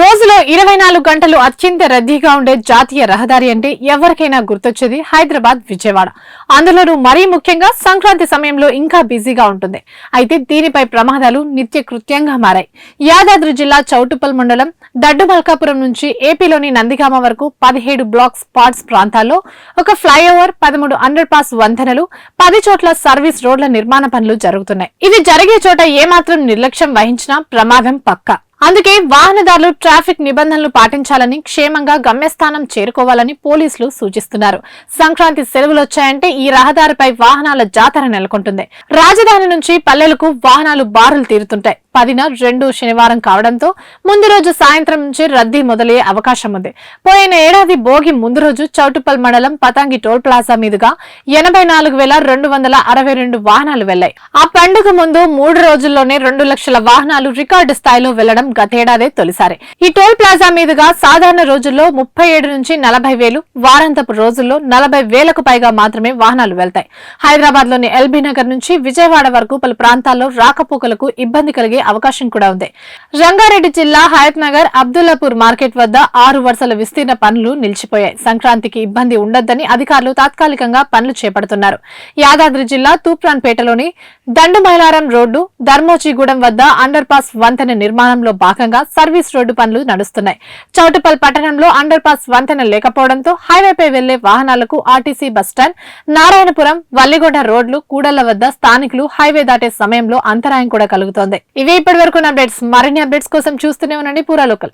రోజులో ఇరవై నాలుగు గంటలు అత్యంత రద్దీగా ఉండే జాతీయ రహదారి అంటే ఎవరికైనా గుర్తొచ్చేది హైదరాబాద్ విజయవాడ. అందులోనూ మరీ ముఖ్యంగా సంక్రాంతి సమయంలో ఇంకా బిజీగా ఉంటుంది. అయితే దీనిపై ప్రమాదాలు నిత్య కృత్యంగా మారాయి. యాదాద్రి జిల్లా చౌటుపల్ మండలం దడ్డుమల్కాపురం నుంచి ఏపీలోని నందిగామ వరకు పదిహేడు బ్లాక్ స్పాట్స్ ప్రాంతాల్లో ఒక ఫ్లైఓవర్ పదమూడు అండర్ పాస్ వంతెనలు పది చోట్ల సర్వీస్ రోడ్ల నిర్మాణ పనులు జరుగుతున్నాయి. ఇది జరిగే చోట ఏమాత్రం నిర్లక్ష్యం వహించినా ప్రమాదం పక్కా. అందుకే వాహనదారులు ట్రాఫిక్ నిబంధనలు పాటించాలని క్షేమంగా గమ్యస్థానం చేరుకోవాలని పోలీసులు సూచిస్తున్నారు. సంక్రాంతి సెలవులు వచ్చాయంటే ఈ రహదారిపై వాహనాల జాతర నెలకొంటుంది. రాజధాని నుంచి పల్లెలకు వాహనాలు బారులు తీరుతుంటాయి. పదిన రెండు శనివారం కావడంతో ముందు రోజు సాయంత్రం నుంచి రద్దీ మొదలయ్యే అవకాశం ఉంది. పోయిన ఏడాది భోగి ముందు రోజు చౌటుపల్ మండలం పతంగి టోల్ ప్లాజా మీదుగా ఎనభై నాలుగు వేల రెండు వందల అరవై రెండు వాహనాలు వెళ్ళాయి ఆ పండుగ ముందు మూడు రోజుల్లోనే రెండు లక్షల వాహనాలు రికార్డు స్థాయిలో వెళ్ళడం గతేడాదే తొలిసారి. ఈ టోల్ ప్లాజా మీదుగా సాధారణ రోజుల్లో ముప్పై ఏడు నుంచి నలభై వేలు వారాంతపు రోజుల్లో నలభై వేలకు పైగా మాత్రమే వాహనాలు వెళ్తాయి. హైదరాబాద్లోని ఎల్బీ నగర్ నుంచి విజయవాడ వరకు పలు ప్రాంతాల్లో రాకపోకలకు ఇబ్బంది కలిగే అవకాశం కూడా ఉంది. రంగారెడ్డి జిల్లా హయత్ నగర్ అబ్దుల్లాపూర్ మార్కెట్ వద్ద ఆరు వరుసల విస్తీర్ణ పనులు నిలిచిపోయాయి. సంక్రాంతికి ఇబ్బంది ఉండొద్దని అధికారులు తాత్కాలికంగా పనులు చేపడుతున్నారు. యాదాద్రి జిల్లా తూప్రాన్పేటలోని దండుమైలారం రోడ్డు ధర్మోచిగూడెం వద్ద అండర్ పాస్ వంతెన నిర్మాణంలో భాగంగా సర్వీస్ రోడ్డు పనులు నడుస్తున్నాయి. చౌటపల్ పట్టణంలో అండర్ పాస్ వంతెన లేకపోవడంతో హైవేపై వెళ్ళే వాహనాలకు ఆర్టీసీ బస్టాండ్ నారాయణపురం వల్లిగొండ రోడ్లు కూడళ్ళ వద్ద స్థానికులు హైవే దాటే సమయంలో అంతరాయం కూడా కలుగుతోంది. ఇప్పటి వరకు అప్డేట్స్ మరిన్ని అప్డేట్స్ కోసం చూస్తూనే ఉండండి. పూరా లోకల్.